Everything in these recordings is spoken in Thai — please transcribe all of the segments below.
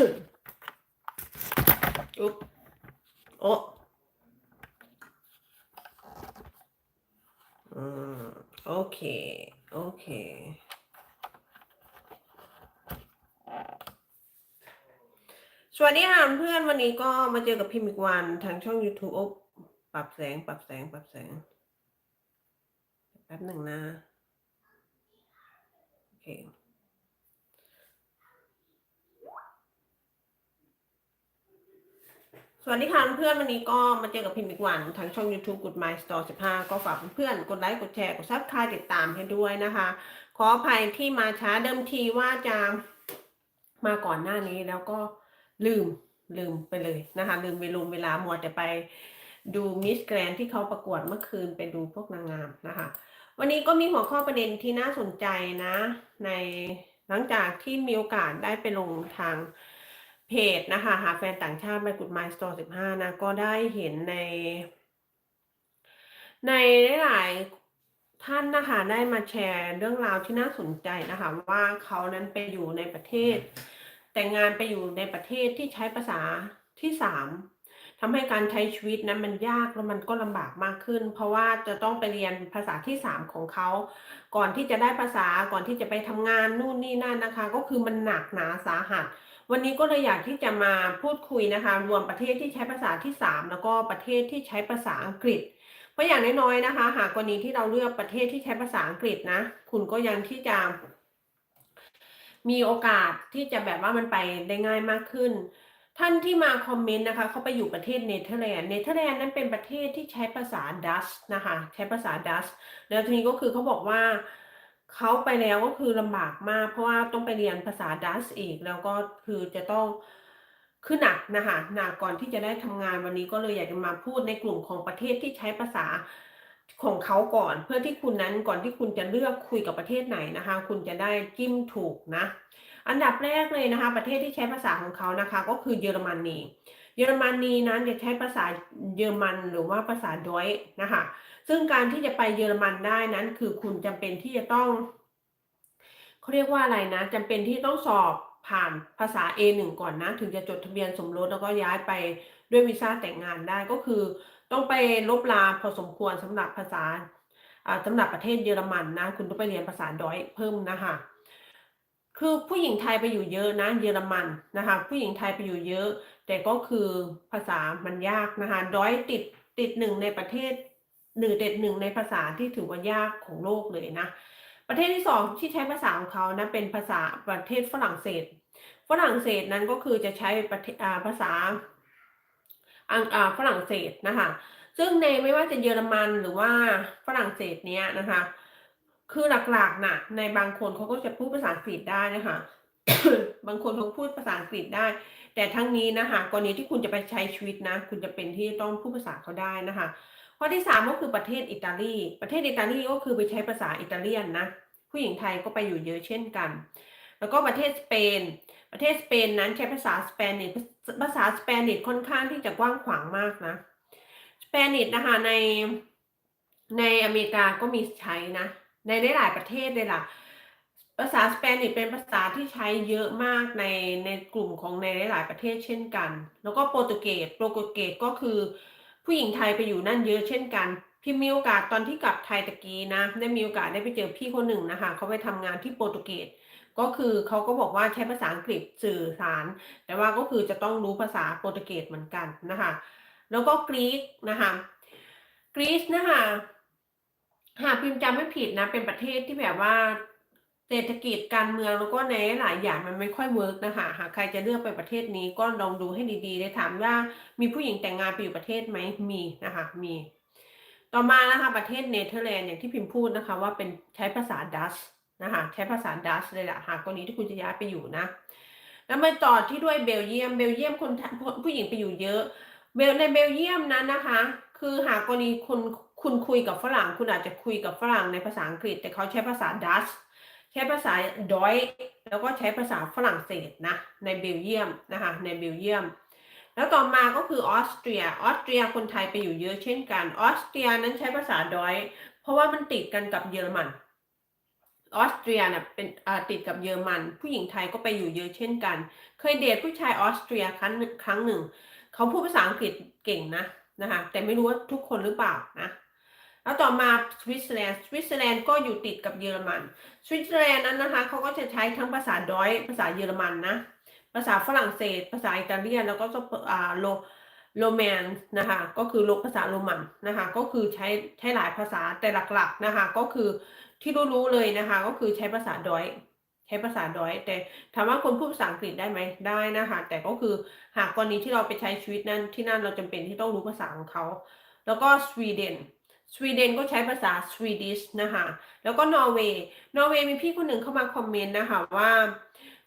อุ๊บโอ้อืมโอเค โอเค สวัสดีค่ะเพื่อนวันนี้ก็มาเจอกับพิมพ์อีกวันทางช่อง YouTube โอ๊บปรับแสง ปรับแสง ปรับแสง แป๊บหนึ่งนะ โอเค วัสดีค่ะเพื่อนวันนี้ก็มาเจอกับพิมพ์อีกวันทางช่อง YouTube Good My Store 15 ก็ฝากเพื่อนกดไลค์กดแชร์กดซับสไครต์ติดตามให้ด้วยนะคะ ขออภัยที่มาช้าเดิมทีว่าจะมาก่อนหน้านี้แล้วก็ลืมลืมไปเลยนะคะ ลืมเวลาเวลามัวแต่ไปดูมิสแกรนที่เขาประกวดเมื่อคืนไปดูพวกนางงามนะคะ วันนี้ก็มีหัวข้อประเด็นที่น่าสนใจนะ ในหลังจากที่มีโอกาสได้ไปลงทาง เพจนะคะหาแฟนต่างชาติ by Good My Store 15นะ ก็ได้เห็นใน ในหลายๆท่านนะคะได้มาแชร์เรื่องราวที่น่าสนใจนะคะ ว่าเขานั้นไปอยู่ในประเทศ แต่งงานไปอยู่ในประเทศที่ใช้ภาษาที่สามทำให้การใช้ชีวิตนั้นมันยากแล้วมันก็ลำบากมากขึ้น เพราะว่าจะต้องไปเรียนภาษาที่สามของเขา ก่อนที่จะได้ภาษาก่อนที่จะไปทำงานนู่นนี่นั่นนะคะ ก็คือมันหนักหนาสาหัส วันนี้ก็เลยอยากที่จะมาพูดคุยนะคะ รวมประเทศที่ใช้ภาษาที่สามแล้วก็ประเทศที่ใช้ภาษาอังกฤษ เพราะอย่างน้อยๆนะคะ หากกรณีที่เราเลือกประเทศที่ใช้ภาษาอังกฤษนะ คุณก็ยังที่จะ มีโอกาสที่จะแบบว่ามันไปได้ง่ายมากขึ้น ท่านที่มาคอมเมนต์นะคะ เขาไปอยู่ประเทศเนเธอร์แลนด์เนเธอร์แลนด์นั้นเป็นประเทศที่ใช้ภาษาดัชนะคะ ใช้ภาษาดัชแล้วทีนี้ก็คือเขาบอกว่า เขาไปแล้วก็คือลำบากมาก เพราะว่าต้องไปเรียนภาษาดัชอีก แล้วก็คือจะต้องคือหนักนะคะหนักก่อนที่จะได้ทำงานวันนี้ก็เลยอยากจะมาพูดในกลุ่มของประเทศที่ใช้ภาษาของเขาก่อน เพื่อที่คุณนั้นก่อนที่คุณจะเลือกคุยกับประเทศไหนนะคะ คุณจะได้จิ้มถูกนะ อันดับแรกเลยนะคะ ประเทศที่ใช้ภาษาของเขานะคะ ก็คือเยอรมนีเยอรมนีนั้นจะใช้ภาษาเยอรมันหรือว่าภาษาดอยนะคะ ซึ่งการที่จะไปเยอรมันได้นั้น คือคุณจำเป็นที่จะต้องเขาเรียกว่าอะไรนะจำเป็นที่ต้องสอบผ่านภาษา A1 ก่อนนะ ถึงจะจดทะเบียนสมรสแล้วก็ย้ายไปด้วยวีซ่าแต่งงานได้ก็คือ ต้องไปลบลาพอสมควรสำหรับภาษาสำหรับประเทศเยอรมันนะ คุณต้องไปเรียนภาษาดอยเพิ่มนะคะคือผู้หญิงไทยไปอยู่เยอะนะเยอรมันนะคะ ผู้หญิงไทยไปอยู่เยอะ แต่ก็คือภาษามันยากนะคะดอยติดติดหนึ่งในประเทศ หนึ่งเด็ดหนึ่งในภาษาที่ถือว่ายากของโลกเลยนะ ประเทศที่สองที่ใช้ภาษาของเขานะเป็นภาษาประเทศฝรั่งเศส ฝรั่งเศสนั้นก็คือจะใช้ประเทศภาษาอังฝรั่งเศสนะคะ ซึ่งในไม่ว่าจะเยอรมันหรือว่าฝรั่งเศสเนี้ยนะคะ คือหลักๆนะ่ะ ในบางคนเขาก็จะพูดภาษาอังกฤษได้นะคะ บางคนเขาพูดภาษาอังกฤษได้ แต่ทั้งนี้นะคะกรณีที่คุณจะไปใช้ชีวิตนะ คุณจะเป็นที่ต้องพูดภาษาเขาได้นะคะ ข้อที่สามก็คือประเทศอิตาลี ประเทศอิตาลีก็คือไปใช้ภาษาอิตาเลียนนะ ผู้หญิงไทยก็ไปอยู่เยอะเช่นกัน แล้วก็ประเทศสเปน ประเทศสเปนนั้นใช้ภาษาสเปนิชภาษาสเปนิชค่อนข้างที่จะกว้างขวางมากนะ สเปนิชนะคะในในอเมริกาก็มีใช้นะ ในหลายประเทศเลยล่ะ ภาษาสเปนิชเป็นภาษาที่ใช้เยอะมากในในกลุ่มของในหลายประเทศเช่นกัน แล้วก็โปรตุเกส โปรตุเกสก็คือ ผู้หญิงไทยไปอยู่นั่นเยอะเช่นกัน พี่มีโอกาสตอนที่กลับไทยตะกี้นะ ได้มีโอกาสได้ไปเจอพี่คนหนึ่งนะคะเขาไปทำงานที่โปรตุเกสก็คือเขาก็บอกว่าใช้ภาษาอังกฤษสื่อสาร แต่ว่าก็คือจะต้องรู้ภาษาโปรตุเกสเหมือนกันนะคะแล้วก็กรีกนะคะกรีซนะคะหากพิมพ์จำไม่ผิดนะเป็นประเทศที่แบบว่า เศรษฐกิจการเมืองแล้วก็ในหลายอย่างมันไม่ค่อยเวิร์กนะคะหากใครจะเลือกไปประเทศนี้ก็ลองดูให้ดีๆเลยถามว่ามีผู้หญิงแต่งงานไปอยู่ประเทศไหมมีนะคะมีต่อมานะคะประเทศเนเธอร์แลนด์อย่างที่พิมพ์พูดนะคะว่าเป็นใช้ภาษาดัชนะคะใช้ภาษาดัชเลยแหละหากกรณีที่คุณจะย้ายไปอยู่นะ แล้วมาต่อที่ด้วยเบลเยียมเบลเยียมคนผู้หญิงไปอยู่เยอะเบลในเบลเยียมนั้นนะคะ คือหากกรณีคุณคุณคุยกับฝรั่ง คุณอาจจะคุยกับฝรั่งในภาษาอังกฤษ แต่เขาใช้ภาษาดัช ใช้ภาษาดอยแล้วก็ใช้ภาษาฝรั่งเศสนะในเบลเยียมนะคะในเบลเยียม แล้วต่อมาก็คือออสเตรียออสเตรียคนไทยไปอยู่เยอะเช่นกันออสเตรียนั้นใช้ภาษาดอย เพราะว่ามันติดกันกับเยอรมันออสเตรียเนี่ยเป็นติดกับเยอรมัน ผู้หญิงไทยก็ไปอยู่เยอะเช่นกัน เคยเดทผู้ชายออสเตรียครั้งครั้งหนึ่ง เขาพูดภาษาอังกฤษเก่งนะนะคะแต่ไม่รู้ว่าทุกคนหรือเปล่านะ แล้วต่อมาสวิตเซอร์แลนด์สวิตเซอร์แลนด์ก็อยู่ติดกับเยอรมันสวิตเซอร์แลนด์นั้นนะคะเขาก็จะใช้ทั้งภาษาดอยภาษาเยอรมันนะ ภาษาฝรั่งเศส ภาษาอิตาเลียนแล้วก็อ่าโลโรแมนนะคะก็คือภาษาโรมันนะคะก็คือใช้ใช้หลายภาษาแต่หลักๆนะคะก็คือที่รู้ๆเลยนะคะก็คือใช้ภาษาดอยใช้ภาษาดอย แต่ถามว่าคนพูดภาษาอังกฤษได้ไหมได้นะคะ แต่ก็คือหากกรณีที่เราไปใช้ชีวิตนั้นที่นั่นเราจำเป็นที่ต้องรู้ภาษาของเขา แล้วก็สวีเดน สวีเดนก็ใช้ภาษาสวีดิชนะคะ แล้วก็นอร์เวย์ นอร์เวย์มีพี่คนหนึ่งเข้ามาคอมเมนต์นะคะว่า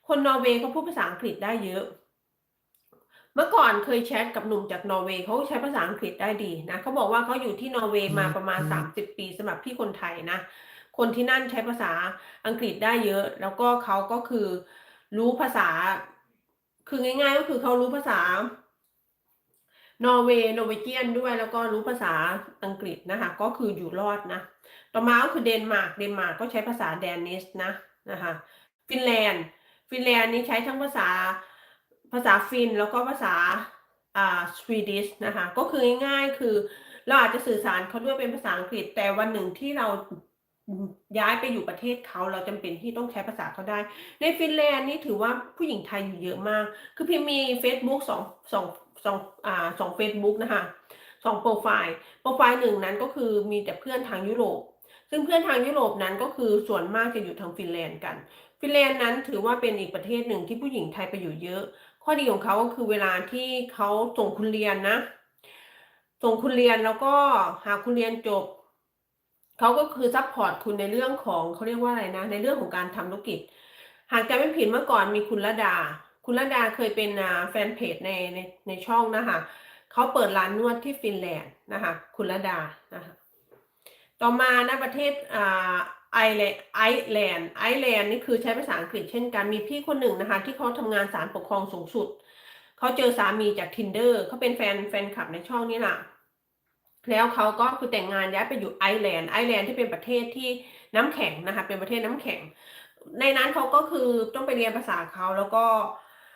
คนนอร์เวย์เขาพูดภาษาอังกฤษได้เยอะ เมื่อก่อนเคยแชทกับหนุ่มจากนอร์เวย์เขาใช้ภาษาอังกฤษได้ดีนะเขาบอกว่าเขาอยู่ที่นอร์เวย์มาประมาณ 30 ปีสำหรับพี่คนไทยนะ คนที่นั่นใช้ภาษาอังกฤษได้เยอะ แล้วก็เขาก็คือรู้ภาษา คือง่าย ๆ ก็คือเขารู้ภาษา นอร์เวย์นอร์เวเจียนด้วยแล้วก็รู้ภาษาอังกฤษนะคะ ก็คืออยู่รอดนะ ต่อมาก็คือเดนมาร์กเดนมาร์กก็ใช้ภาษาแดนิสนะนะคะ ฟินแลนด์ ฟินแลนด์นี่ใช้ทั้งภาษาภาษาฟินแล้วก็ภาษาอ่าสวีดิชนะคะ ก็คือง่ายๆคือเราอาจจะสื่อสารเขาด้วยเป็นภาษาอังกฤษ แต่วันหนึ่งที่เราย้ายไปอยู่ประเทศเขาเราจำเป็นที่ต้องใช้ภาษาเขาได้ ในฟินแลนด์นี่ถือว่าผู้หญิงไทยอยู่เยอะมาก คือพิมมี Facebook สองสอง สองอ่าสองเฟซบุ๊กนะคะสองโปรไฟล์โปรไฟล์หนึ่งนั้นก็คือมีแต่เพื่อนทางยุโรป ซึ่งเพื่อนทางยุโรปนั้นก็คือส่วนมากจะอยู่ทางฟินแลนด์กัน ฟินแลนด์นั้นถือว่าเป็นอีกประเทศหนึ่งที่ผู้หญิงไทยไปอยู่เยอะ ข้อดีของเขาก็คือเวลาที่เขาส่งคุณเรียนนะ ส่งคุณเรียนแล้วก็หากคุณเรียนจบเขาก็คือซัพพอร์ตคุณในเรื่องของเขาเรียกว่าอะไรนะ ในเรื่องของการทำธุรกิจ หากจำไม่ผิดเมื่อก่อนมีคุณระดา คุณระดาเคยเป็นแฟนเพจในในในช่องนะคะเขาเปิดร้านนวดที่ฟินแลนด์นะคะ คุณระดานะคะต่อมานะประเทศอ่าไอแลนด์ไอแลนด์ไอแลนด์นี่คือใช้ภาษาอังกฤษเช่นกันมีพี่คนหนึ่งนะคะ ที่เขาทำงานศาลปกครองสูงสุดเขาเจอสามีจาก tinder เขาเป็นแฟนแฟนคลับในช่องนี้แหละแล้วเขาก็คือแต่งงานย้ายไปอยู่ไอแลนด์ไอแลนด์ที่เป็นประเทศที่น้ำแข็งนะคะ เป็นประเทศน้ำแข็ง ในนั้นเขาก็คือต้องไปเรียนภาษาเขาแล้วก็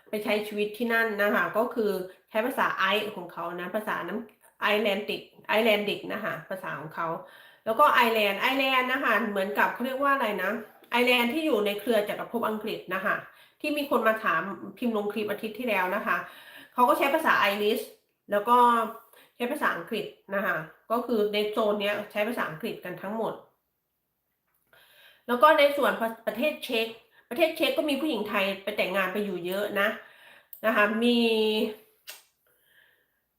ไปใช้ชีวิตที่นั่นนะคะ ก็คือใช้ภาษาไอของเขานะ ภาษาน้ำไอแลนดิกไอแลนดิกนะคะภาษาของเขา แล้วก็ไอแลนด์ไอแลนด์นะคะเหมือนกับเขาเรียกว่าอะไรนะไอแลนด์ที่อยู่ในเครือจักรภพอังกฤษนะคะที่มีคนมาถามพิมพ์ลงคลิปอาทิตย์ที่แล้วนะคะเขาก็ใช้ภาษาไอริสแล้วก็ใช้ภาษาอังกฤษนะคะก็คือในโซนนี้ใช้ภาษาอังกฤษกันทั้งหมด แล้วก็ในส่วนประเทศเช็ก ประเทศเช็กก็มีผู้หญิงไทยไปแต่งงานไปอยู่เยอะนะนะคะ มี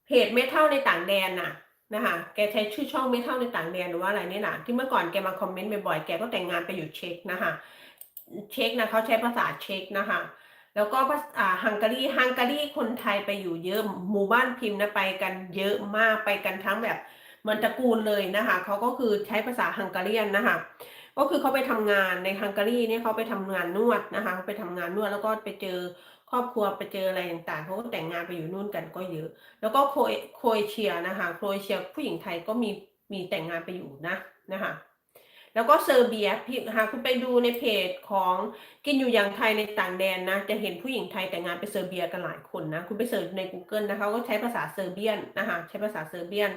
เพจเมทัลในต่างแดนน่ะนะคะแกใช้ชื่อช่องเมทัลในต่างแดนหรือว่าอะไรนี่แหละที่เมื่อก่อนแกมาคอมเมนต์บ่อยๆแกก็แต่งงานไปอยู่เช็กนะคะเช็กนะเขาใช้ภาษาเช็กนะคะแล้วก็ภาษาฮังการีฮังการีคนไทยไปอยู่เยอะหมู่บ้านพิมพ์นะไปกันเยอะมากไปกันทั้งแบบมือนตระกูลเลยนะคะเขาก็คือใช้ภาษาฮังการีนนะคะ ก็คือเขาไปทำงานในฮังการีเนี่ยเขาไปทำงานนวดนะคะเขาไปทำงานนวดแล้วก็ไปเจอครอบครัวไปเจออะไรต่างๆเขาก็แต่งงานไปอยู่นู่นกันก็เยอะ แล้วก็โคโคเอเชียนะคะโคเอเชียผู้หญิงไทยก็มีมีแต่งงานไปอยู่นะนะคะแล้วก็เซอร์เบียพี่หากคุณไปดูในเพจของกินอยู่อย่างไทยในต่างแดนนะ จะเห็นผู้หญิงไทยแต่งงานไปเซอร์เบียกันหลายคนนะ คุณไปเสิร์ชใน Google นะคะก็ใช้ภาษาเซอร์เบียนนะคะใช้ภาษาเซอร์เบียน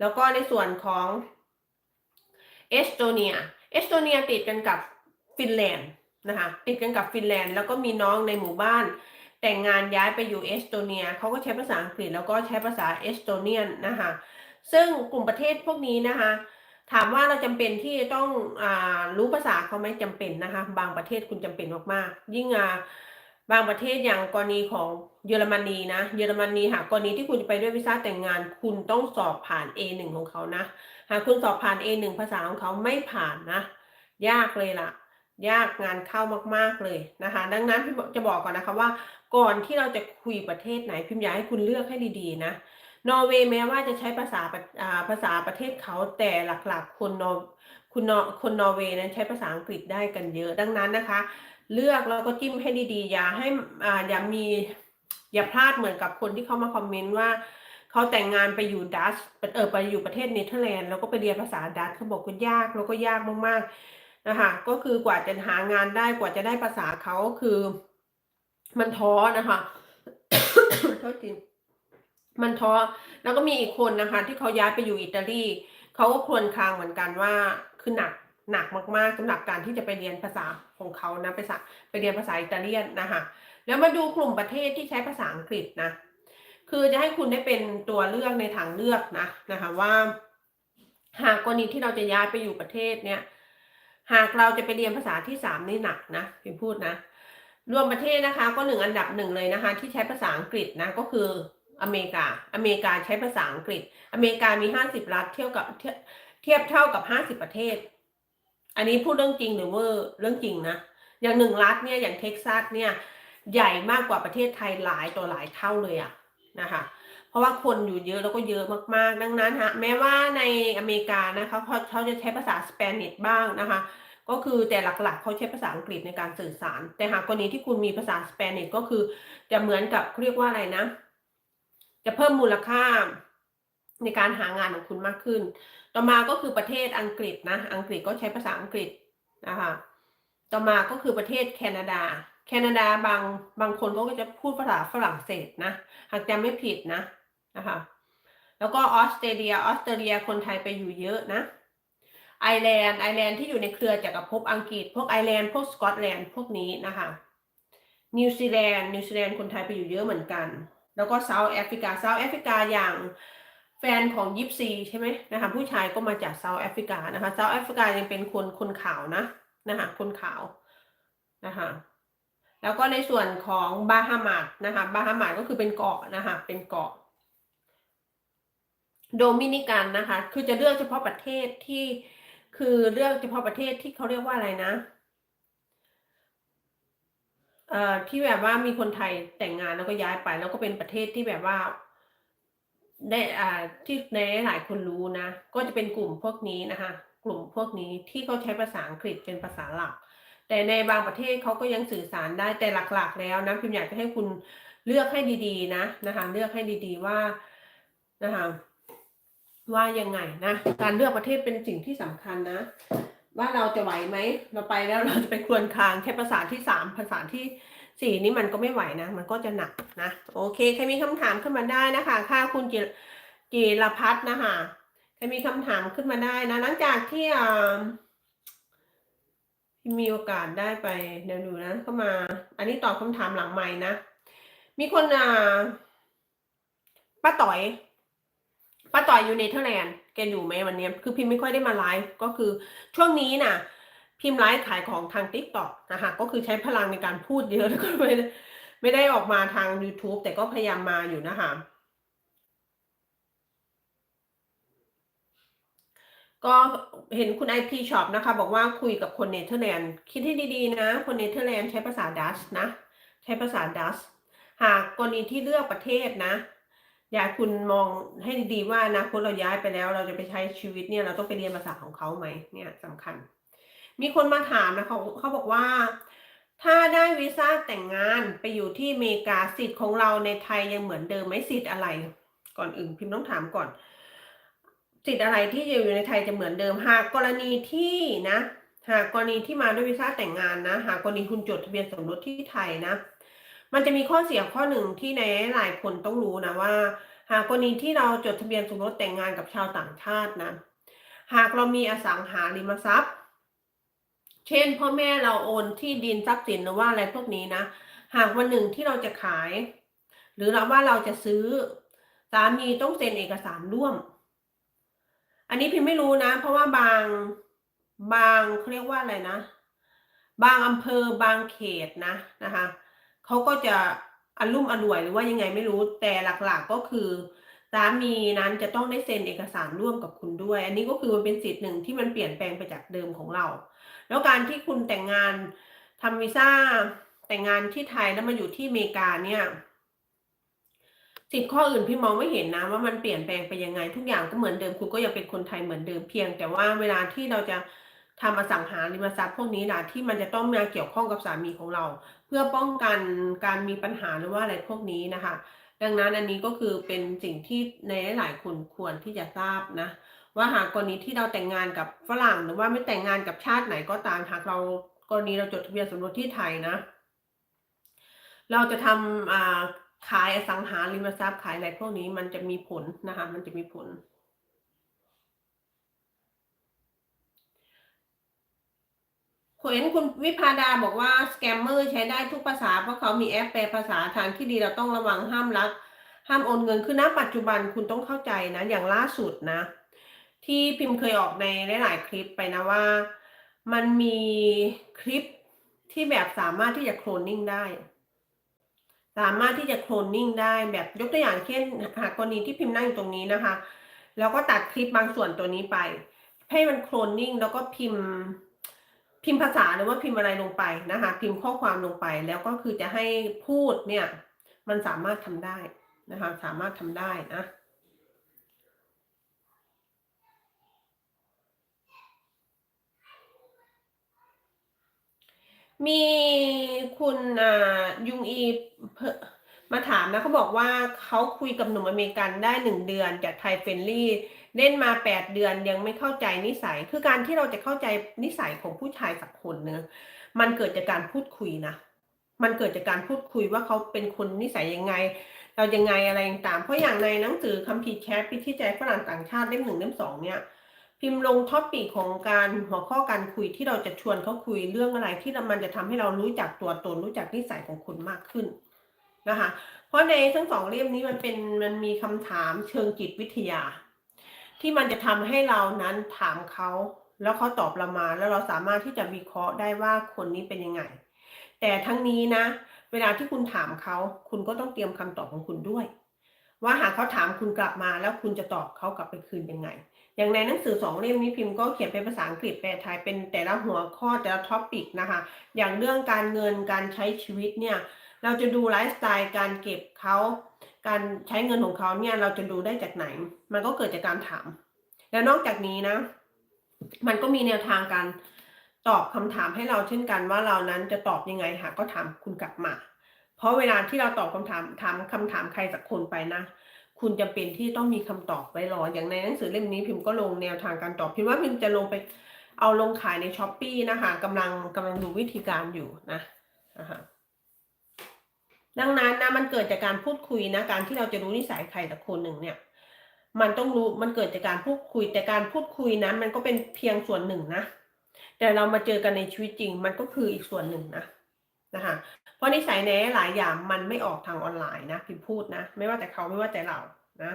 แล้วก็ในส่วนของเอสโตเนีย เอสโตเนียติดกันกับฟินแลนด์นะคะติดกันกับฟินแลนด์แล้วก็มีน้องในหมู่บ้าน แต่งงานย้ายไปอยู่เอสโตเนียเขาก็ใช้ภาษาอังกฤษแล้วก็ใช้ภาษาเอสโตเนียนนะคะซึ่งกลุ่มประเทศพวกนี้นะคะถามว่าเราจำเป็นที่จะต้องอารู้ภาษาเขาไหมจำเป็นนะคะบางประเทศคุณจำเป็นมากๆ ยิ่งอ่าบางประเทศอย่างกรณีของเยอรมนีนะเยอรมนีหากกรณีที่คุณจะไปด้วยวีซ่าแต่งงาน คุณต้องสอบผ่าน A1 ของเขานะ หากคุณสอบผ่าน A1 ภาษาของเขาไม่ผ่านนะ ยากเลยล่ะ ยากงานเข้ามากๆเลยนะคะ ดังนั้นพี่จะบอกก่อนนะคะว่า ก่อนที่เราจะคุยประเทศไหนพิมพ์อยากให้คุณเลือกให้ดีๆนะนอร์เวย์แม้ว่าจะใช้ภาษาภาษาประเทศเขาแต่หลักๆ คนนอคุณนอคนนอร์เวย์นั้นใช้ภาษาอังกฤษได้กันเยอะ ดังนั้นนะคะ เลือกแล้วก็จิ้มให้ดีๆ อย่าให้อ่าอย่ามีอย่าพลาดเหมือนกับคนที่เข้ามาคอมเมนต์ว่า เขาแต่งงานไปอยู่ดัชเออไปอยู่ประเทศเนเธอร์แลนด์แล้วก็ไปเรียนภาษาดัชเขาบอกว่ายากแล้วก็ยากมากๆนะคะก็คือกว่าจะหางานได้กว่าจะได้ภาษาเขาคือ มันท้อนะคะโทษทีมันท้อแล้วก็มีอีกคนนะคะ ที่เขาย้ายไปอยู่อิตาลีเขาก็ควรครางเหมือนกันว่าคือหนักหนักมากๆสำหรับการที่จะไปเรียนภาษาของเขานะไปสไปเรียนภาษาอิตาเลียนนะคะแล้วมาดูกลุ่มประเทศที่ใช้ภาษาอังกฤษนะ คือจะให้คุณได้เป็นตัวเลือกในทางเลือกนะนะคะว่า หากกรณีที่เราจะย้ายไปอยู่ประเทศเนี่ย หากเราจะไปเรียนภาษาที่สามนี่หนักนะพิมพูดนะ รวมประเทศนะคะ ก็หนึ่งอันดับหนึ่งเลยนะคะ ที่ใช้ภาษาอังกฤษนะก็คืออเมริกา อเมริกาใช้ภาษาอังกฤษ อเมริกามีห้าสิบรัฐเทียบกับเทียบเท่ากับห้าสิบประเทศ อันนี้พูดเรื่องจริงหรือเวอร์เรื่องจริงนะอย่างหนึ่งรัฐเนี่ยอย่างเท็กซัสเนี่ยใหญ่มากกว่าประเทศไทยหลายต่อหลายเท่าเลยอะ นะคะเพราะว่าคนอยู่เยอะแล้วก็เยอะมากๆ ดังนั้นฮะแม้ว่าในอเมริกานะคะเขาเขาจะใช้ภาษาสเปนิชบ้างนะคะ ก็คือแต่หลักๆเขาใช้ภาษาอังกฤษในการสื่อสาร แต่หากกรณีที่คุณมีภาษาสเปนิชก็คือ จะเหมือนกับเรียกว่าอะไรนะ จะเพิ่มมูลค่าในการหางานของคุณมากขึ้น ต่อมาก็คือประเทศอังกฤษนะ อังกฤษก็ใช้ภาษาอังกฤษนะคะ ต่อมาก็คือประเทศแคนาดา แคนาดาบางบางคนเขาก็จะพูดภาษาฝรั่งเศสนะ หากจำไม่ผิดนะนะคะ แล้วก็ออสเตรเลียออสเตรเลียคนไทยไปอยู่เยอะนะไอร์แลนด์ไอร์แลนด์ที่อยู่ในเครือจักรภพอังกฤษ พวกไอร์แลนด์พวกสกอตแลนด์พวกนี้นะคะนิวซีแลนด์นิวซีแลนด์คนไทยไปอยู่เยอะเหมือนกัน แล้วก็เซาท์แอฟริกาเซาท์แอฟริกาอย่างแฟนของยิปซีใช่ไหมนะคะผู้ชายก็มาจากเซาท์แอฟริกานะคะเซาท์แอฟริกายังเป็นคนคนขาวนะนะคะคนขาวนะคะ แล้วก็ในส่วนของบาฮามาดนะคะบาฮามาดก็คือเป็นเกาะนะคะเป็นเกาะ โดมินิกันนะคะ คือจะเลือกเฉพาะประเทศที่คือเลือกเฉพาะประเทศที่เขาเรียกว่าอะไรนะเอ่อที่แบบว่ามีคนไทยแต่งงานแล้วก็ย้ายไป แล้วก็เป็นประเทศที่แบบว่าได้อ่าที่ในหลายคนรู้นะ ก็จะเป็นกลุ่มพวกนี้นะคะ กลุ่มพวกนี้ที่เขาใช้ภาษาอังกฤษเป็นภาษาหลัก แต่ในบางประเทศเขาก็ยังสื่อสารได้แต่หลักๆ แล้วนะพิมอยากจะให้คุณเลือกให้ดีๆ นะนะคะ เลือกให้ดีๆว่านะคะว่ายังไงนะการเลือกประเทศเป็นสิ่งที่สำคัญนะ ว่าเราจะไหวไหมเราไปแล้วเราจะไปควนคางแค่ภาษาที่สามภาษาที่สี่นี่มันก็ไม่ไหวนะ มันก็จะหนักนะโอเคใครมีคำถามขึ้นมาได้นะคะค่าคุณจิจีรพัฒน์นะคะใครมีคำถามขึ้นมาได้นะ หลังจากที่อ่า มีโอกาสได้ไปเดี๋ยวดูนะเข้ามา อันนี้ตอบคำถามหลังใหม่นะ มีคนอ่าป้าต่อยป้าต่อยอยู่เนเธอร์แลนด์แกอยู่ไหมวันนี้คือพิมพ์ไม่ค่อยได้มาไลฟ์ก็คือช่วงนี้น่ะ พิมพ์ไลฟ์ขายของทาง t ิ k t o k นะคะก็คือใช้พลังในการพูดเยอะแล้วก็ไม่ได้ไม่ได้ออกมาทาง YouTube แต่ก็พยายามมาอยู่นะคะ ก็เห็นคุณไอพีช็อปนะคะ บอกว่าคุยกับคนเนเธอร์แลนด์คิดให้ดีๆนะ คนเนเธอร์แลนด์ใช้ภาษาดัชนะ ใช้ภาษาดัชหากกรณีที่เลือกประเทศนะ อยากคุณมองให้ดีๆว่านะคนเราย้ายไปแล้ว เราจะไปใช้ชีวิตเนี่ยเราต้องไปเรียนภาษาของเขาไหมเนี่ยสำคัญ มีคนมาถามนะเขาเขาบอกว่า ถ้าได้วีซ่าแต่งงานไปอยู่ที่อเมริกาสิทธิ์ของเราในไทยยังเหมือนเดิมไหมสิทธิ์อะไร ก่อนอื่นพิมพ์ต้องถามก่อน สิทธิ์อะไรที่จะอยู่ในไทยจะเหมือนเดิม หากกรณีที่นะ หากกรณีที่มาด้วยวีซ่าแต่งงานนะ หากกรณีคุณจดทะเบียนสมรสที่ไทยนะ มันจะมีข้อเสียข้อหนึ่งที่ในหลายคนต้องรู้นะว่า หากกรณีที่เราจดทะเบียนสมรสแต่งงานกับชาวต่างชาตินะ หากเรามีอสังหาริมทรัพย์ เช่น พ่อแม่เราโอนที่ดินทรัพย์สินหรือว่าอะไรพวกนี้นะ หากวันหนึ่งที่เราจะขาย หรือเราว่าเราจะซื้อสามีต้องเซ็นเอกสารร่วม อันนี้พิมไม่รู้นะ เพราะว่าบางบางเขาเรียกว่าอะไรนะ บางอำเภอบางเขตนะนะคะเขาก็จะอารุ่มอร่วยหรือว่ายังไงไม่รู้แต่หลักๆก็คือสามีนั้นจะต้องได้เซ็นเอกสารร่วมกับคุณด้วย อันนี้ก็คือมันเป็นสิทธิ์หนึ่งที่มันเปลี่ยนแปลงไปจากเดิมของเรา แล้วการที่คุณแต่งงานทำวีซ่าแต่งงานที่ไทยแล้วมาอยู่ที่อเมริกาเนี่ย สิทธิ์ข้ออื่นพี่มองไม่เห็นนะว่ามันเปลี่ยนแปลงไปยังไง ทุกอย่างก็เหมือนเดิมคุณก็ยังเป็นคนไทยเหมือนเดิมเพียง แต่ว่าเวลาที่เราจะทำอสังหาริมทรัพย์พวกนี้นะที่มันจะต้องมาเกี่ยวข้องกับสามีของเรา เพื่อป้องกันการมีปัญหาหรือว่าอะไรพวกนี้นะคะ ดังนั้นอันนี้ก็คือเป็นสิ่งที่ในหลายๆคนควรที่จะทราบนะ ว่าหากกรณีที่เราแต่งงานกับฝรั่งหรือว่าไม่แต่งงานกับชาติไหนก็ตามหากเรากรณีเราจดทะเบียนสมรสที่ไทยนะ เราจะทำอ่า ขายอสังหาริมทรัพย์ขายอะไรพวกนี้มันจะมีผลนะคะ มันจะมีผล คุณเห็นคุณวิพาดาบอกว่าสแกมเมอร์ใช้ได้ทุกภาษา เพราะเขามีแอปแปลภาษาทางที่ดีเราต้องระวังห้ามลัก ห้ามโอนเงินคือณปัจจุบันคุณต้องเข้าใจนะ อย่างล่าสุดนะ ที่พิมพ์เคยออกในหลายๆคลิปไปนะว่า มันมีคลิปที่แบบสามารถที่จะโคลนนิ่งได้ สามารถที่จะโคลนนิ่งได้แบบยกตัวอย่างเช่น หากกรณีที่พิมพ์นั่งอยู่ตรงนี้นะคะ แล้วก็ตัดคลิปบางส่วนตัวนี้ไปให้มันโคลนนิ่งแล้วก็พิมพ์ พิมพ์ภาษาหรือว่าพิมพ์อะไรลงไปนะคะ พิมพ์ข้อความลงไปแล้วก็คือจะให้พูดเนี่ย มันสามารถทำได้นะคะ สามารถทำได้นะ มีคุณยุงอีมาถามนะเขาบอกว่าเขาคุยกับหนุ่มอเมริกันได้หนึ่งเดือนจากไทยเฟรนลี่ เล่นมาแปดเดือนยังไม่เข้าใจนิสัย คือการที่เราจะเข้าใจนิสัยของผู้ชายสักคนเนะมันเกิดจากการพูดคุยนะ มันเกิดจากการพูดคุยว่าเขาเป็นคนนิสัยยังไง เรายังไงอะไรต่างเพราะอย่างในหนังสือคัมภีร์แชทพิธีใจฝรั่งต่างชาติเล่มหนึ่งเล่มสองเนี่ย พิมพ์ลงท็อปปีกของการหัวข้อการคุยที่เราจะชวนเขาคุยเรื่องอะไรที่มันจะทำให้เรารู้จักตัวตนรู้จักนิสัยของคุณมากขึ้นนะคะ เพราะในทั้งสองเล่มนี้มันเป็นมันมีคำถามเชิงจิตวิทยา ที่มันจะทำให้เรานั้นถามเขาแล้วเขาตอบเรามาแล้วเราสามารถที่จะวิเคราะห์ได้ว่าคนนี้เป็นยังไง แต่ทั้งนี้นะ เวลาที่คุณถามเขาคุณก็ต้องเตรียมคำตอบของคุณด้วย ว่าหากเขาถามคุณกลับมาแล้วคุณจะตอบเขากลับไปคืนยังไง อย่างในหนังสือสองเล่มนี้พิมพ์ก็เขียนเป็นภาษาอังกฤษแปลไทยเป็นแต่ละหัวข้อแต่ละท็อปิกนะคะ อย่างเรื่องการเงินการใช้ชีวิตเนี่ยเราจะดูไลฟ์สไตล์การเก็บเขาการใช้เงินของเขาเนี่ยเราจะดูได้จากไหน มันก็เกิดจากการถาม แล้วนอกจากนี้นะ มันก็มีแนวทางการตอบคำถามให้เราเช่นกันว่าเรานั้นจะตอบยังไงหากก็ถามคุณกลับมา เพราะเวลาที่เราตอบคำถามถามคำถามใครสักคนไปนะ คุณจำเป็นที่ต้องมีคำตอบไว้รอ อย่างในหนังสือเล่มนี้พิมพ์ก็ลงแนวทางการตอบ พิมพ์ว่าพิมพ์จะลงไปเอาลงขายในช้อปปีนะคะกำลังกำลังดูวิธีการอยู่นะนะคะดังนั้นนะมันเกิดจากการพูดคุยนะการที่เราจะรู้นิสัยใครสักคนหนึ่งเนี่ย มันต้องรู้มันเกิดจากการพูดคุย แต่การพูดคุยนั้น มันก็เป็นเพียงส่วนหนึ่งนะ แต่เรามาเจอกันในชีวิตจริง มันก็คืออีกส่วนหนึ่งนะ นะคะเพราะนิสัยแนหลายอย่างมันไม่ออกทางออนไลน์นะพิมพูดนะ ไม่ว่าแต่เขาไม่ว่าแต่เรานะ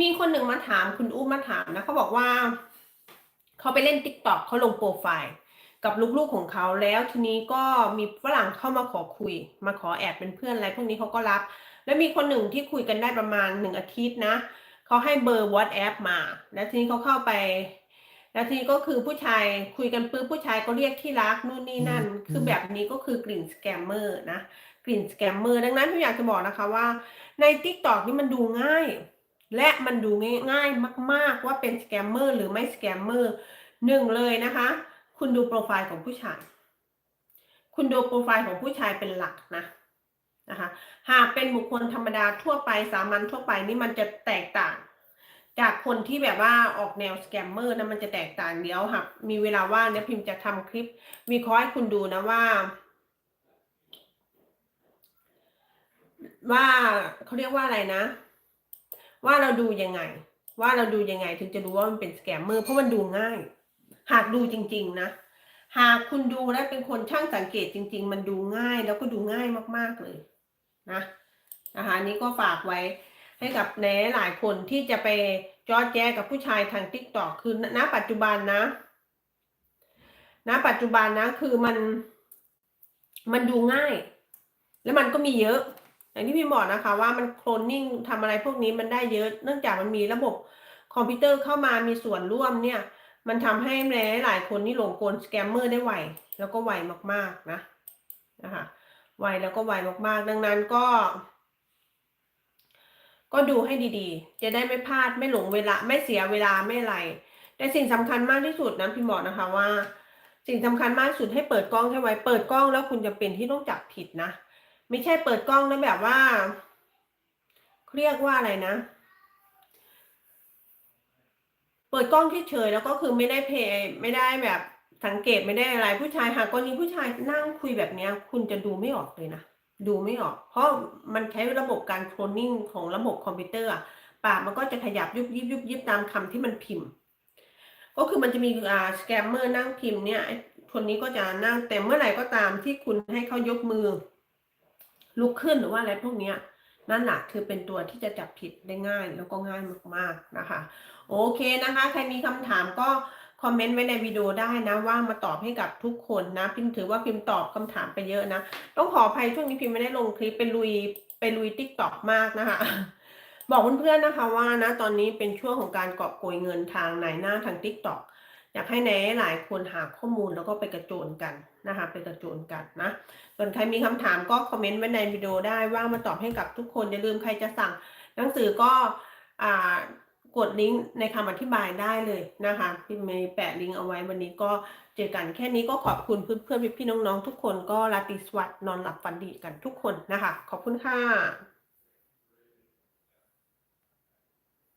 มีคนหนึ่งมาถามคุณอุ้มมาถามนะเขาบอกว่า เขาไปเล่นติ๊กต็อกเขาลงโปรไฟล์ กับลูกๆของเขาแล้วทีนี้ก็มีฝรั่งเข้ามาขอคุย มาขอแอบเป็นเพื่อนอะไรพวกนี้เขาก็รับ แล้วมีคนหนึ่งที่คุยกันได้ประมาณหนึ่งอาทิตย์นะเขาให้เบอร์ WhatsApp มา แล้วทีนี้เขาเข้าไป แล้วทีนี้ก็คือผู้ชายคุยกันปุ๊บผู้ชายก็เรียกที่รักนู่นนี่นั่น คือแบบนี้ก็คือกลิ่นสแกมเมอร์นะกลิ่นสแกมเมอร์ดังนั้นพี่อยากจะบอกนะคะว่าใน Tik t o อกนี่มันดูง่าย และมันดูง่ายๆมาก ๆ ว่าเป็นสแกมเมอร์หรือไม่สแกมเมอร์หนึ่งเลยนะคะ คุณดูโปรไฟล์ของผู้ชาย คุณดูโปรไฟล์ของผู้ชายเป็นหลักนะนะคะหากเป็นบุคคลธรรมดาทั่วไปสามัญทั่วไปนี่มันจะแตกต่าง จากคนที่แบบว่าออกแนวสแกมเมอร์นะมันจะแตกต่างเดี๋ยวค่ะมีเวลาว่างเนี่ยพิมพ์จะทำคลิปวิเคราะห์ให้คุณดูนะว่า ว่าเขาเรียกว่าอะไรนะ ว่าเราดูยังไง ว่าเราดูยังไงถึงจะรู้ว่ามันเป็นสแกมเมอร์เพราะมันดูง่าย หากดูจริง ๆ นะ หากคุณดูและเป็นคนช่างสังเกตจริง ๆ มันดูง่าย แล้วก็ดูง่ายมากๆเลยนะนะคะนี้ก็ฝากไว้ให้กับแนหลายคนที่จะไปจอแจกับผู้ชายทางทิกตอกคือณปัจจุบันนะณปัจจุบันนะคือมันมันดูง่าย แล้วมันก็มีเยอะ อย่างที่พี่บอกนะคะว่ามันโคลนนิ่งทำอะไรพวกนี้มันได้เยอะ เนื่องจากมันมีระบบคอมพิวเตอร์เข้ามามีส่วนร่วมเนี่ย มันทำให้แม้หลายคนนี่หลงกลสแกมเมอร์ได้ไวแล้วก็ไวมากๆนะนะคะไวแล้วก็ไวมากๆ ดังนั้นก็ ก็ดูให้ดีๆ จะได้ไม่พลาดไม่หลงเวลาไม่เสียเวลาไม่อะไร แต่สิ่งสำคัญมากที่สุดนะพี่บอกนะคะว่า สิ่งสำคัญมากที่สุดให้เปิดกล้องให้ไวเปิดกล้องแล้วคุณจะเป็นที่ต้องจับผิดนะ ไม่ใช่เปิดกล้องแล้วแบบว่าเรียกว่าอะไรนะ เปิดกล้องเฉยๆแล้วก็คือไม่ได้เพย์ไม่ได้แบบสังเกตไม่ได้อะไร ผู้ชายหากกรณีผู้ชายนั่งคุยแบบเนี้ยคุณจะดูไม่ออกเลยนะดูไม่ออก เพราะมันใช้ระบบการโคลนนิ่งของระบบคอมพิวเตอร์ปากมันก็จะขยับยุบยิบยุบยิบตามคำที่มันพิมพ์ ก็คือมันจะมีอ่าสแกมเมอร์นั่งพิมพ์เนี่ยคนนี้ก็จะนั่งแต่เมื่อไหร่ก็ตามที่คุณให้เขายกมือ ลุกขึ้นหรือว่าอะไรพวกเนี้ยนั่นแหละคือเป็นตัวที่จะจับผิดได้ง่ายแล้วก็ง่ายมากๆนะคะ โอเคนะคะ ใครมีคำถามก็คอมเมนต์ไว้ในวิดีโอได้นะว่ามาตอบให้กับทุกคนนะ พิมพ์ถือว่าพิมพ์ตอบคำถามไปเยอะนะ ต้องขออภัยช่วงนี้พิมพ์ไม่ได้ลงคลิปไปลุยไปลุยติ๊กต็อกมากนะคะ บอกเพื่อนๆนะคะว่านะตอนนี้เป็นช่วงของการกอบโกยเงินทางไหนหน้าทางติ๊กต็อก อยากให้แนหลายคนหาข้อมูลแล้วก็ไปกระโจนกันนะคะไปกระโจนกันนะส่วนใครมีคำถามก็คอมเมนต์ไว้ในวิดีโอได้ว่ามาตอบให้กับทุกคนอย่าลืมใครจะสั่งหนังสือก็กดลิงก์ในคำอธิบายได้เลยนะคะพิมพ์แปะลิงก์เอาไว้วันนี้ก็เจอกันแค่นี้ก็ขอบคุณเพื่อนๆพี่ๆน้องๆทุกคนก็ราตรีสวัสดิ์นอนหลับฝันดีกันทุกคนนะคะ ขอบคุณค่ะ